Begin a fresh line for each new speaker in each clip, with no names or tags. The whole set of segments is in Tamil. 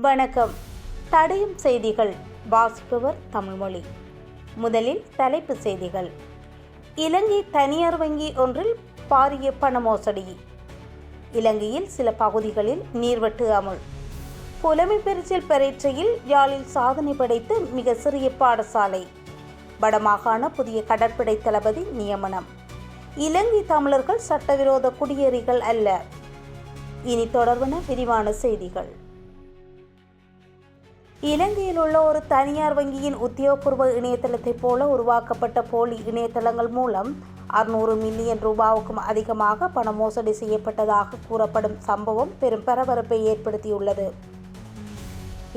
வணக்கம். தடையும் செய்திகள். வாசிப்பவர் தமிழ்மொழி. முதலில் தலைப்பு செய்திகள். இலங்கை தனியார் வங்கி ஒன்றில் பாரிய பண மோசடி. இலங்கையில் சில பகுதிகளில் நீர்வெட்டு அமுல். புலமை பரிசில் பரீட்சையில் யாழில் சாதனை படைத்து மிக சிறிய பாடசாலை. வடமாகாண புதிய கடற்படை தளபதி நியமனம். இலங்கை தமிழர்கள் சட்டவிரோத குடியேறிகள் அல்ல. இனி தொடர்பன விரிவான செய்திகள். இலங்கையில் உள்ள ஒரு தனியார் வங்கியின் உத்தியோகபூர்வ இணையதளத்தைப் போல உருவாக்கப்பட்ட போலி இணையதளங்கள் மூலம் அறுநூறு மில்லியன் ரூபாவுக்கும் அதிகமாக பண மோசடி செய்யப்பட்டதாக கூறப்படும் சம்பவம் பெரும் பரபரப்பை ஏற்படுத்தியுள்ளது.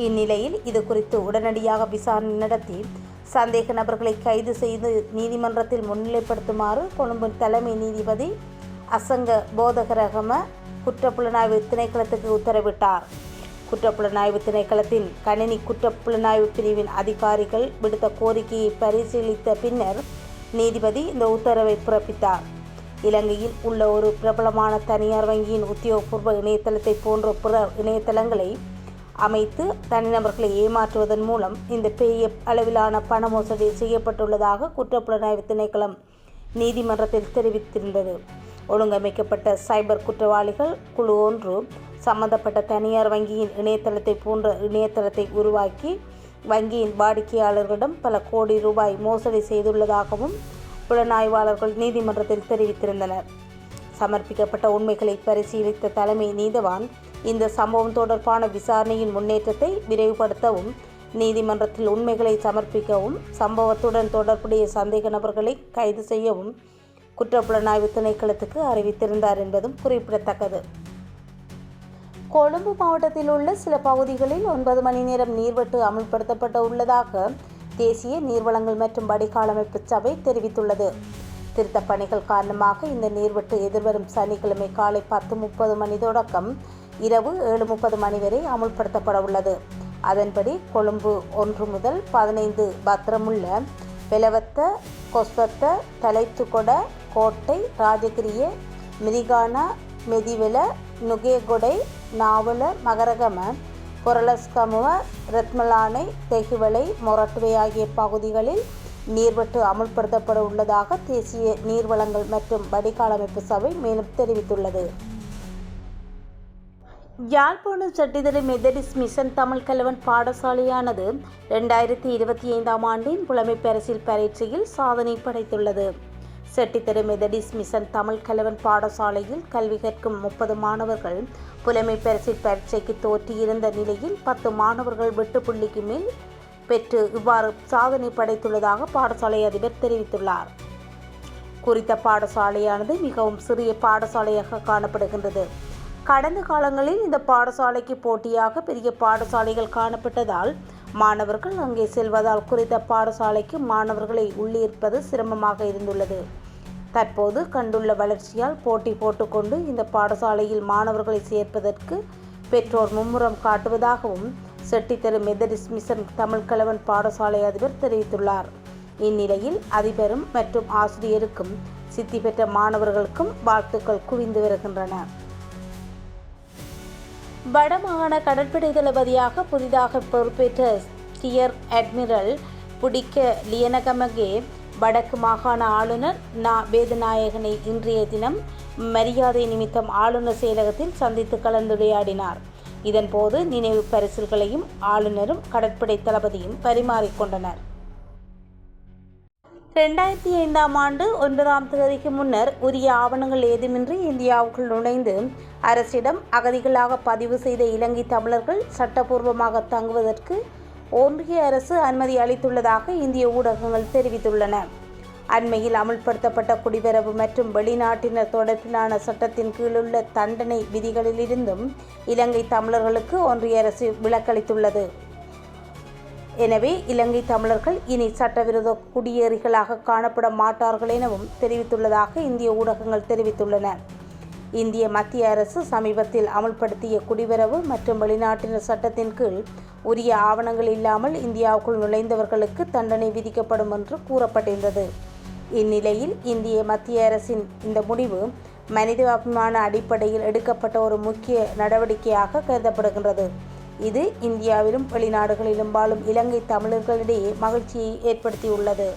இந்நிலையில் இது குறித்து உடனடியாக விசாரணை நடத்தி சந்தேக நபர்களை கைது செய்து நீதிமன்றத்தில் முன்னிலைப்படுத்துமாறு கொழும்பு தலைமை நீதிபதி அசங்க போதகரகம குற்றப்புலனாய்வு திணைக்களத்துக்கு உத்தரவிட்டார். குற்றப்புலனாய்வு திணைக்களத்தின் கணினி குற்றப்புலனாய்வு பிரிவின் அதிகாரிகள் விடுத்த கோரிக்கையை பரிசீலித்த பின்னர் நீதிபதி இந்த உத்தரவை பிறப்பித்தார். இலங்கையில் உள்ள ஒரு பிரபலமான தனியார் வங்கியின் உத்தியோகபூர்வ இணையதளத்தை போன்ற பிற இணையதளங்களை அமைத்து தனிநபர்களை ஏமாற்றுவதன் மூலம் இந்த பெரிய அளவிலான பண மோசடி செய்யப்பட்டுள்ளதாக குற்றப்புலனாய்வு திணைக்களம் நீதிமன்றத்தில் தெரிவித்திருந்தது. ஒழுங்கமைக்கப்பட்ட சைபர் குற்றவாளிகள் குழு ஒன்று சம்பந்தப்பட்ட தனியார் வங்கியின் இணையதளத்தை போன்ற இணையதளத்தை உருவாக்கி வங்கியின் வாடிக்கையாளர்களிடம் பல கோடி ரூபாய் மோசடி செய்துள்ளதாகவும் புலனாய்வாளர்கள் நீதிமன்றத்தில் தெரிவித்திருந்தனர். சமர்ப்பிக்கப்பட்ட உண்மைகளை பரிசீலித்த தலைமை நீதவான் இந்த சம்பவம் தொடர்பான விசாரணையின் முன்னேற்றத்தை விரைவுபடுத்தவும் நீதிமன்றத்தில் உண்மைகளை சமர்ப்பிக்கவும் சம்பவத்துடன் தொடர்புடைய சந்தேக நபர்களை கைது செய்யவும் குற்றப்புலனாய்வு திணைக்களத்துக்கு அறிவித்திருந்தார் என்பதும் குறிப்பிடத்தக்கது. கொழும்பு மாவட்டத்தில் உள்ள சில பகுதிகளில் ஒன்பது மணி நேரம் நீர்வெட்டு அமல்படுத்தப்பட்ட உள்ளதாக தேசிய நீர்வளங்கள் மற்றும் வடிகாலமைப்பு சபை தெரிவித்துள்ளது. திருத்தப் பணிகள் காரணமாக இந்த நீர்வெட்டு எதிர்வரும் சனிக்கிழமை காலை பத்து முப்பது மணி தொடக்கம் இரவு ஏழு முப்பது மணி வரை அமுல்படுத்தப்பட உள்ளது. அதன்படி கொழும்பு ஒன்று முதல் பதினைந்து பத்திரமுள்ள பெலவத்த கொஸ்வத்த தலைத்துக்கொட கோட்டை ராஜகிரிய மிரிகான மெதிவெல நுகேகொடை நாவல மகரகம கொரலஸ்கமுவ ரத்மலானை தெகுவலை மொரட்டுவை ஆகிய பகுதிகளில் நீர்வெட்டு அமுல்படுத்தப்பட உள்ளதாக தேசிய நீர்வளங்கள் மற்றும் வடிகாலமைப்பு சபை மேலும் தெரிவித்துள்ளது. யாழ்ப்பாணம் சட்டிதலை மெதடிஸ் மிஷன் தமிழ் கலவன் பாடசாலையானது ரெண்டாயிரத்தி இருபத்தி ஐந்தாம் ஆண்டின் புலமை பரீட்சையில் சாதனை படைத்துள்ளது. செட்டித்தெரு மெதடிஸ் மிஷன் தமிழ் கலவன் பாடசாலையில் கல்வி கற்கும் முப்பது மாணவர்கள் புலமை பரிசு பரீட்சைக்கு தோற்றியிருந்த நிலையில் பத்து மாணவர்கள் வெட்டு புள்ளிக்கு மேல் பெற்று இவ்வாறு சாதனை படைத்துள்ளதாக பாடசாலை அதிபர் தெரிவித்துள்ளார். குறித்த பாடசாலையானது மிகவும் சிறிய பாடசாலையாக காணப்படுகின்றது. கடந்த காலங்களில் இந்த பாடசாலைக்கு போட்டியாக பெரிய பாடசாலைகள் காணப்பட்டதால் மாணவர்கள் அங்கே செல்வதால் குறித்த பாடசாலைக்கு மாணவர்களை உள்ளீர்ப்பது சிரமமாக இருந்துள்ளது. தற்போது கண்டுள்ள வளர்ச்சியால் போட்டி போட்டுக்கொண்டு இந்த பாடசாலையில் மாணவர்களை சேர்ப்பதற்கு பெற்றோர் மும்முரம் காட்டுவதாகவும் செட்டித்தெரு மெதடிஸ் மிஷன் தமிழ்கலவன் பாடசாலை அதிபர் தெரிவித்துள்ளார். இந்நிலையில் அதிபரும் மற்றும் ஆசிரியருக்கும் சித்தி பெற்ற மாணவர்களுக்கும் வாழ்த்துக்கள் குவிந்து வருகின்றன. வடமாகாண கடற்படை தளபதியாக புதிதாக பொறுப்பேற்ற ஸ்டியர் அட்மிரல் புடிக்க லியனகமகே வடக்கு மாகாண ஆளுநர் நா. வேதநாயகனை இன்றைய தினம் மரியாதை நிமித்தம் ஆளுநர் செயலகத்தில் சந்தித்து கலந்துரையாடினார். இதன்போது நினைவு பரிசில்களையும் ஆளுநரும் கடற்படை தளபதியும் பரிமாறிக்கொண்டனர் ரெண்டாயிரத்தி ஐந்தாம் ஆண்டு ஒன்பதாம் தேதிக்கு முன்னர் உரிய ஆவணங்கள் ஏதுமின்றி இந்தியாவுக்குள் நுழைந்து அரசிடம் அகதிகளாக பதிவு செய்த இலங்கை தமிழர்கள் சட்டபூர்வமாக தங்குவதற்கு ஒன்றிய அரசு அனுமதி அளித்துள்ளதாக இந்திய ஊடகங்கள் தெரிவித்துள்ளன. அண்மையில் அமுல்படுத்தப்பட்ட குடிவரவு மற்றும் வெளிநாட்டினர் தொடர்பிலான சட்டத்தின் கீழுள்ள தண்டனை விதிகளிலிருந்தும் இலங்கை தமிழர்களுக்கு ஒன்றிய அரசு விலக்களித்துள்ளது. எனவே இலங்கை தமிழர்கள் இனி சட்டவிரோத குடியேறிகளாக காணப்பட மாட்டார்கள் எனவும் தெரிவித்துள்ளதாக இந்திய ஊடகங்கள் தெரிவித்துள்ளன. இந்திய மத்திய அரசு சமீபத்தில் அமல்படுத்திய குடிவரவு மற்றும் வெளிநாட்டினர் சட்டத்தின் கீழ் உரிய ஆவணங்கள் இல்லாமல் இந்தியாவுக்குள் நுழைந்தவர்களுக்கு தண்டனை விதிக்கப்படும் என்று கூறப்பட்டிருந்தது. இந்நிலையில் இந்திய மத்திய அரசின் இந்த முடிவு மனிதாபிமான அடிப்படையில் எடுக்கப்பட்ட ஒரு முக்கிய நடவடிக்கையாக கருதப்படுகின்றது. இது இந்தியாவிலும் வெளிநாடுகளிலும் வாழும் இலங்கை தமிழர்களிடையே மகிழ்ச்சியை ஏற்படுத்தியுள்ளது.